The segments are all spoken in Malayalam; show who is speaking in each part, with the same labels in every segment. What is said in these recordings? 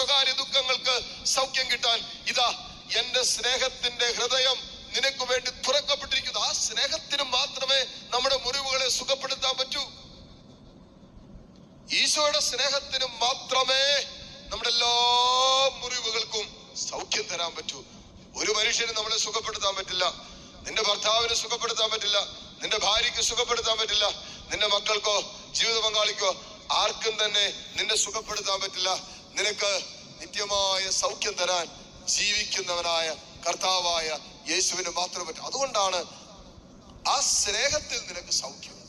Speaker 1: സ്വകാര്യ ദുഃഖങ്ങൾക്ക് സൗഖ്യം കിട്ടാൻ ഇതാ എന്റെ സ്നേഹത്തിന്റെ ഹൃദയം നിനക്ക് വേണ്ടി തുറക്കപ്പെട്ടിരിക്കുന്നു. ആ സ്നേഹത്തിന് മാത്രമേ നമ്മുടെ മുറിവുകളെ സുഖപ്പെടുത്താൻ പറ്റൂ. ഈശോയുടെ സ്നേഹത്തിന് മാത്രമേ നമ്മുടെ എല്ലാ മുറിവുകൾക്കും സൗഖ്യം തരാൻ പറ്റൂ. ഒരു മനുഷ്യന് നമ്മളെ സുഖപ്പെടുത്താൻ പറ്റില്ല. നിന്റെ ഭർത്താവിനെ സുഖപ്പെടുത്താൻ പറ്റില്ല. നിന്റെ ഭാര്യയ്ക്ക് സുഖപ്പെടുത്താൻ പറ്റില്ല. നിന്റെ മക്കൾക്കോ ജീവിത പങ്കാളിക്കോ ആർക്കും തന്നെ നിന്നെ സുഖപ്പെടുത്താൻ പറ്റില്ല. നിനക്ക് നിത്യമായ സൗഖ്യം തരാൻ ജീവിക്കുന്നവനായ കർത്താവായ യേശുവിന് മാത്രം പറ്റും. അതുകൊണ്ടാണ് ആ സ്നേഹത്തിൽ നിനക്ക് സൗഖ്യമുണ്ട്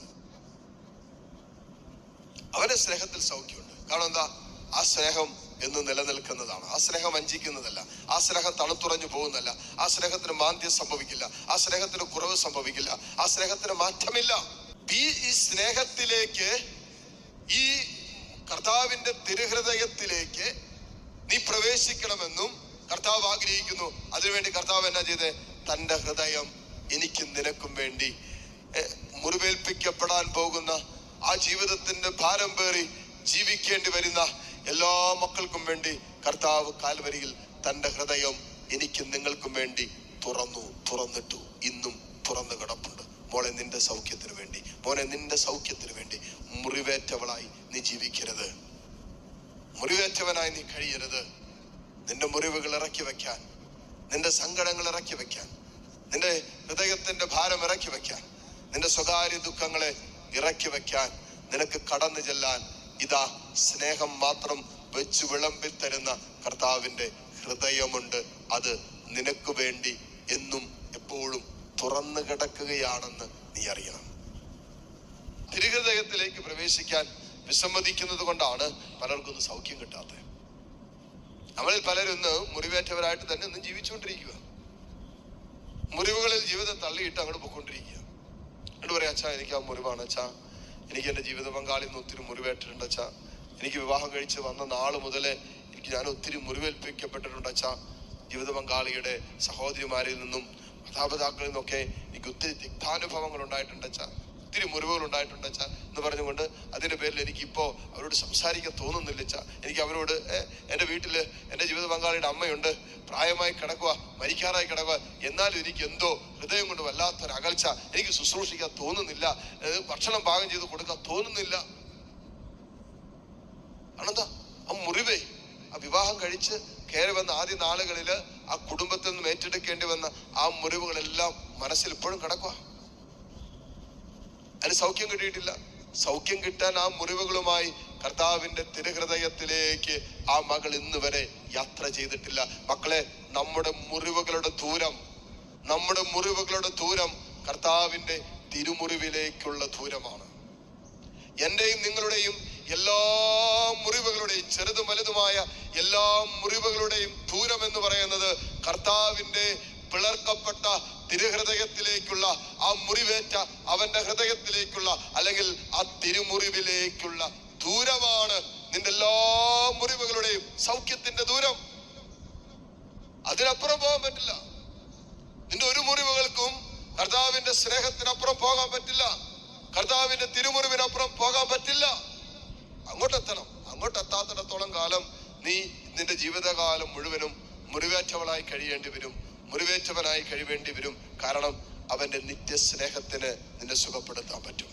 Speaker 1: അവന്റെ സ്നേഹത്തിൽ സൗഖ്യമുണ്ട്. കാരണം എന്താ? ആ സ്നേഹം എന്ന് നിലനിൽക്കുന്നതാണ്. ആ സ്നേഹം വഞ്ചിക്കുന്നതല്ല. ആ സ്നേഹം തണുത്തുറഞ്ഞു പോകുന്നതല്ല. ആ സ്നേഹത്തിന് മാന്ദ്യം സംഭവിക്കില്ല. ആ സ്നേഹത്തിന് കുറവ് സംഭവിക്കില്ല. ആ സ്നേഹത്തിന് മാറ്റമില്ല. ഈ സ്നേഹത്തിലേക്ക് ഈ കർത്താവിന്റെ തിരുഹൃദയത്തിലേക്ക് നീ പ്രവേശിക്കണമെന്നും കർത്താവ് ആഗ്രഹിക്കുന്നു. അതിനുവേണ്ടി കർത്താവ് എന്നാ ചെയ്തേ? തന്റെ ഹൃദയം എനിക്കും നിനക്കും വേണ്ടി മുറിവേൽപ്പിക്കപ്പെടാൻ പോകുന്ന ആ ജീവിതത്തിന്റെ ഭാരം പേറി ജീവിക്കേണ്ടി വരുന്ന എല്ലാ മക്കൾക്കും വേണ്ടി കർത്താവ് കാൽവരിയിൽ തന്റെ ഹൃദയം എനിക്കും നിങ്ങൾക്കും വേണ്ടി തുറന്നു തുറന്നിട്ടു. ഇന്നും തുറന്നു കിടപ്പുണ്ട്. മോളെ നിന്റെ സൗഖ്യത്തിന് വേണ്ടി. മോനെ നിന്റെ സൗഖ്യത്തിന് വേണ്ടി മുറിവേറ്റവളായി നീ ജീവിക്കരുത്. മുറിവേറ്റവനായി നീ കഴിയരുത്. നിന്റെ മുറിവുകൾ ഇറക്കി വെക്കാൻ നിന്റെ സങ്കടങ്ങൾ ഇറക്കി വെക്കാൻ നിന്റെ ഹൃദയത്തിന്റെ ഭാരം ഇറക്കി വെക്കാൻ നിന്റെ സ്വകാര്യ ദുഃഖങ്ങളെ ഇറക്കി വെക്കാൻ നിനക്ക് കടന്നു ചെല്ലാൻ ഇതാ സ്നേഹം മാത്രം വെച്ച് വിളമ്പി തരുന്ന കർത്താവിന്റെ ഹൃദയമുണ്ട്. അത് നിനക്ക് വേണ്ടി എന്നും എപ്പോഴും തുറന്നു കിടക്കുകയാണെന്ന് നീ അറിയണം. തിരുഹൃദയത്തിലേക്ക് പ്രവേശിക്കാൻ വിസമ്മതിക്കുന്നത് കൊണ്ടാണ് പലർക്കൊന്നും സൗഖ്യം കിട്ടാത്തത്. പലരും ഇന്ന് മുറിവേറ്റവരായിട്ട് തന്നെ ഇന്ന് ജീവിച്ചുകൊണ്ടിരിക്കുക മുറിവുകളിൽ ജീവിതം തള്ളിയിട്ട് അങ്ങോട്ട് പോയിക്കൊണ്ടിരിക്കുക എന്നിട്ട് പറയാം അച്ഛാ എനിക്ക് ആ മുറിവാണ് അച്ഛാ. എനിക്ക് എന്റെ ജീവിത പങ്കാളിൽ നിന്ന് ഒത്തിരി മുറിവേറ്റിട്ടുണ്ട് അച്ഛാ. എനിക്ക് വിവാഹം കഴിച്ച് വന്ന നാൾ മുതലേ എനിക്ക് ഞാൻ ഒത്തിരി മുറിവേൽപ്പിക്കപ്പെട്ടിട്ടുണ്ട് അച്ഛാ. ജീവിത പങ്കാളിയുടെ സഹോദരിമാരിൽ നിന്നും മാതാപിതാക്കളിൽ നിന്നൊക്കെ എനിക്ക് ഒത്തിരി തിക്താനുഭവങ്ങൾ ഉണ്ടായിട്ടുണ്ട് അച്ഛാ. ഒത്തിരി മുറിവുകൾ ഉണ്ടായിട്ടുണ്ട് വെച്ചാൽ എന്ന് പറഞ്ഞുകൊണ്ട് അതിന്റെ പേരിൽ എനിക്കിപ്പോൾ അവരോട് സംസാരിക്കാൻ തോന്നുന്നില്ല ചാ എനിക്ക് അവരോട് എന്റെ വീട്ടിൽ എന്റെ ജീവിത പങ്കാളിയുടെ അമ്മയുണ്ട്. പ്രായമായി കിടക്കുക മരിക്കാറായി കിടക്കുക എന്നാലും എനിക്ക് എന്തോ ഹൃദയം കൊണ്ട് വല്ലാത്തൊരു അകൽച്ച. എനിക്ക് ശുശ്രൂഷിക്കാൻ തോന്നുന്നില്ല. ഭക്ഷണം പാകം ചെയ്ത് കൊടുക്കാൻ തോന്നുന്നില്ല. ആണെന്താ? ആ മുറിവേ ആ വിവാഹം കഴിച്ച് കയറി വന്ന ആദ്യ നാളുകളിൽ ആ കുടുംബത്തിൽ നിന്നും ഏറ്റെടുക്കേണ്ടി വന്ന ആ മുറിവുകളെല്ലാം മനസ്സിൽ ഇപ്പോഴും കിടക്കുക അതിന് സൗഖ്യം കിട്ടിയിട്ടില്ല. സൗഖ്യം കിട്ടാൻ ആ മുറിവുകളുമായി കർത്താവിന്റെ തിരുഹൃദയത്തിലേക്ക് ആ മകൾ ഇന്ന് വരെ യാത്ര ചെയ്തിട്ടില്ല. മക്കളെ നമ്മുടെ മുറിവുകളുടെ ദൂരം നമ്മുടെ മുറിവുകളുടെ ദൂരം കർത്താവിന്റെ തിരുമുറിവിലേക്കുള്ള ദൂരമാണ്. എന്റെയും നിങ്ങളുടെയും എല്ലാ മുറിവുകളുടെയും ചെറുതും വലുതുമായ എല്ലാ മുറിവുകളുടെയും ദൂരം എന്ന് പറയുന്നത് കർത്താവിന്റെ പിളർക്കപ്പെട്ട തിരുഹൃദയത്തിലേക്കുള്ള ആ മുറിവേറ്റ അവന്റെ ഹൃദയത്തിലേക്കുള്ള അല്ലെങ്കിൽ ആ തിരുമുറിവിലേക്കുള്ള ദൂരമാണ് നിന്റെ എല്ലാ മുറിവുകളുടെയും സൗഖ്യത്തിന്റെ ദൂരം. അതിനപ്പുറം പോകാൻ പറ്റില്ല. നിന്റെ ഒരു മുറിവുകൾക്കും കർത്താവിന്റെ സ്നേഹത്തിനപ്പുറം പോകാൻ പറ്റില്ല. കർത്താവിന്റെ തിരുമുറിവിനപ്പുറം പോകാൻ പറ്റില്ല. അങ്ങോട്ടെത്തണം. അങ്ങോട്ടെത്താത്തിടത്തോളം കാലം നീ നിന്റെ ജീവിതകാലം മുഴുവനും മുറിവേറ്റവളായി കഴിയേണ്ടി വരും. മുറിവേറ്റവനായി കഴിവേണ്ടി വരും. കാരണം അവന്റെ നിത്യസ്നേഹത്തിന് നിന്നെ സുഖപ്പെടുത്താൻ പറ്റും.